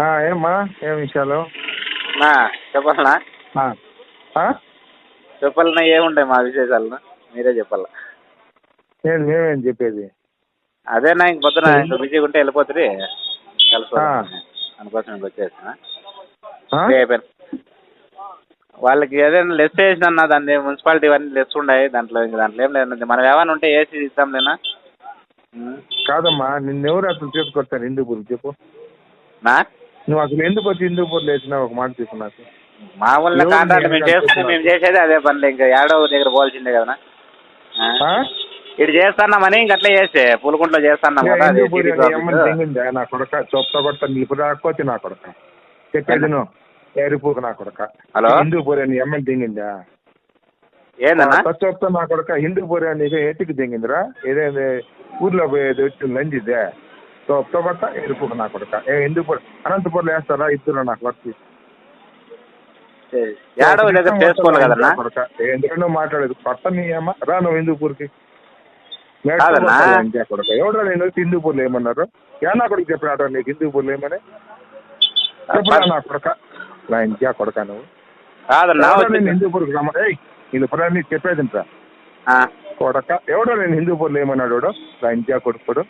ఆ, ఏమ్మా ఏం విషయాలు? నా చెప్పాలనా? చెప్పాలన్నా ఏముంటాయి మా విశేషాలను మీరే చెప్పాల? ఏంటి మేమేం చెప్పేది? అదేనా ఇంక పొద్దున ఇంక బిజీగా ఉంటే వెళ్ళిపోతుంది కలిసి. అందుకోసం ఇంక వచ్చేసిన? అయిపోయాను. వాళ్ళకి ఏదైనా లెస్ చేసిన దాన్ని మున్సిపాలిటీ అన్నీ లెస్ ఉన్నాయి దాంట్లో ఇంక దాంట్లో ఏం లేదు మనం ఏమైనా ఉంటే ఏసీ ఇస్తాం లేనా? ఉం. కాదమ్మా నిన్నెవరు అసలు తీసుకొస్తారు హిందూపూర్ చెప్పు. నా? నువ్వు అసలు ఎందుకు వచ్చి హిందూపూర్లో వేసినావు ఒక మాట చెప్పు నాకు. ఎవరు కాంట్రాక్ట్ మేము. మేము చేసేది అదే పనులు ఇంకా ఏడో దగ్గర పోవాల్సిందే కదా? ఇటు చేస్తున్నామని ఇంక అట్లే చేస్తే పూలకుంట్లో చేస్తున్నాం కదా హిందూపూర్ నా కొడక చొప్త కొడత నిలుపు రాకపోతే నా కొడక. చెప్పేది నువ్వు. ఎరుపుకు నా కొడక. హలో? హిందూపూర్ అని ఎమ్మెల్యే తెంగిందా ఏందన్నా? చొప్త నా కొడక హిందూపూర్ అని ఎటికి తెంగిందిరా ఏదైతే ఊర్లో పోయేది వచ్చి లంజిదే చొప్త కొట్ట ఎరుపుకు నా కొడక. ఏ హిందూపూర్ అనంతపూర్లో వేస్తారా? ఇద్దరు నాకు వర్క్ ఎందుకంటే మాట్లాడేది కొత్త నీ అమ్మ రా నువ్వు హిందూపూర్కి. కొడక. ఎవడో నేను? హిందూపూర్లో ఏమన్నారు? ఏనా కొడుకు చెప్పినాడు నీకు హిందూపూర్లో ఏమని? చెప్పురా నా కొడక. నా ఇంటియా కొడక నువ్వు. నేను హిందూపూర్కి రమ్మ? ఇది పురాణి చెప్పేది కొడక. ఎవడో నేను హిందూపూర్లో ఏమన్నాడు? నా ఇంటియా కొడుకుడు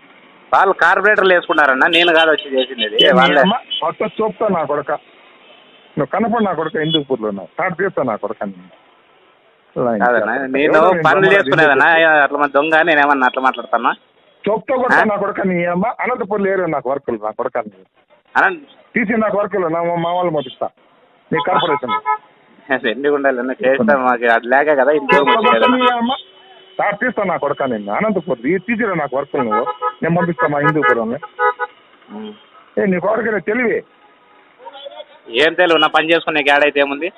వాళ్ళు కార్పొరేటర్లు వేసుకున్నారన్నా నేను కాదు వచ్చి చేసింది ఇది. వాళ్ళే. మొత్తం చూపుతా నా కొడక. నువ్వు కనపడు నా కొడక హిందూపూర్లో ఉన్నావు స్టార్ట్ చేస్తా నా కొడక నేను. కాదన్నా పనులు చేసుకునేదన్నా. అట్లా మన దొంగ నేను ఏమన్నా అట్లా మాట్లాడతానా? చొప్తో కొడతా? నా కొడక నీ అమ్మ. అనంతపూర్లో ఏరు నాకు వర్కులు నా కొడక నీ. అన్నా తీసి నాకు వర్కులు నా మా వాళ్ళు పంపిస్తా. నీ కార్పొరేషన్ ఎందుకు ఉండాలి? చేస్తా? మాకు అది లేక కదా ఇంట్లో నీ అమ్మ. స్టార్ట్ చేస్తా నా కొడక నేను అనంతపూర్ ఈ తీసిరా నాకు వర్కులు నువ్వు నేను పంపిస్తా మా హిందూపురం ఏ నీ కొడకనే తెలివి? ఏం తెలియదు నా పని చేసుకునే ఏడైతే ఏముంది?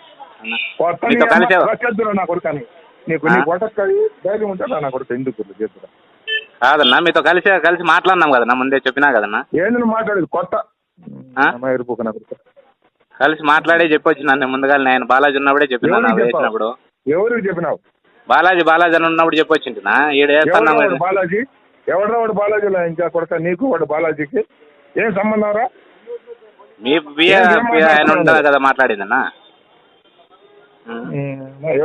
అన్న కొత్త మీతో కలిసే చేద్దురా నా కొడుకని. నీకు నీ ఆ? కొడక ధైర్యం ఉంటే నా కొడుకు హిందూపూర్లో చేద్దురా. కాదన్నా మీతో కలిసి కలిసి మాట్లాడినాం కదన్నా ముందే చెప్పినా కదన్నా. ఏంది మాట్లాడేది? కొత్త? కొడుకు. కలిసి మాట్లాడే చెప్పొచ్చు నన్ను ముందుగా నేను బాలాజీ ఉన్నప్పుడే చెప్పినా? వేసినప్పుడు ఎవరికి చెప్పినావు? బాలాజీ బాలాజీ అని ఉన్నప్పుడు ఈడ ఎవడు వాడు బాలాజీ? ఎవడో వాడు బాలాజీలో ఇంకా కొడక? నీకు వాడు బాలాజీకి? ఏం సంబంధం రా? మీ ఆయన? ఉంటారు కదా మాట్లాడిందన్నా.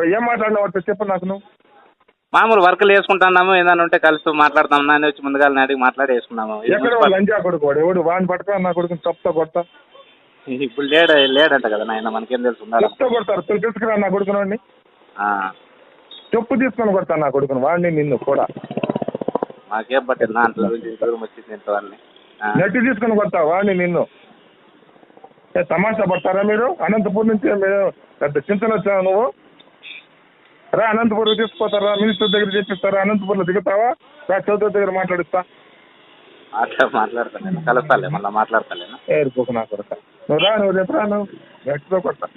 ఏం మాట్లాడినావు వాడితో? చెప్పు నాకు నువ్వు. మామూలు వర్క్లు వేసుకుంటున్నాము ఏదైనా ఉంటే కలిసి మాట్లాడతాం అని వచ్చి ముందుగా అడిగి మాట్లాడి వేసుకున్నాము లంజా కొడుకు వాడు. ఎవడు? వాడిని పట్టుకో నా కొడుకుని చెప్తా కొడతా. ఇప్పుడు లేడు లేడంట కదా నాయన మనకేం తెలుసు చెప్తా కొడతారు. తెలు- తెలుసుకురా నా కొడుకుని వాడిని. ఆ, చెప్పు తీసుకొని కొడతా నా కొడుకుని. వాడిని నిన్ను కూడా. మాకేం పట్టింది. నా అంత దూరం దూరం వచ్చింది ఇంత వాళ్ళని ఆ, నెట్టి తీసుకొని కొడతా. వాడిని నిన్ను. ఏ తమాషా పడతారా మీరు? అనంతపూర్ నుంచి మీరు పెద్ద చింతన వచ్చావు నువ్వు? రా అనంతపూర్ తీసుకుపోతారా? మినిస్టర్ దగ్గర చెప్పిస్తారా అనంతపూర్లో దిగుతావా? రా చౌదరి దగ్గర మాట్లాడిస్తా. అట్లా మాట్లాడతాను నేను. కలుస్తాలే మళ్ళీ మాట్లాడతాలేనా? ఏరుకోకు నా కొడక. నువ్వు రా నువ్వు రేపు రా నువ్వు నెట్తో కొడతా.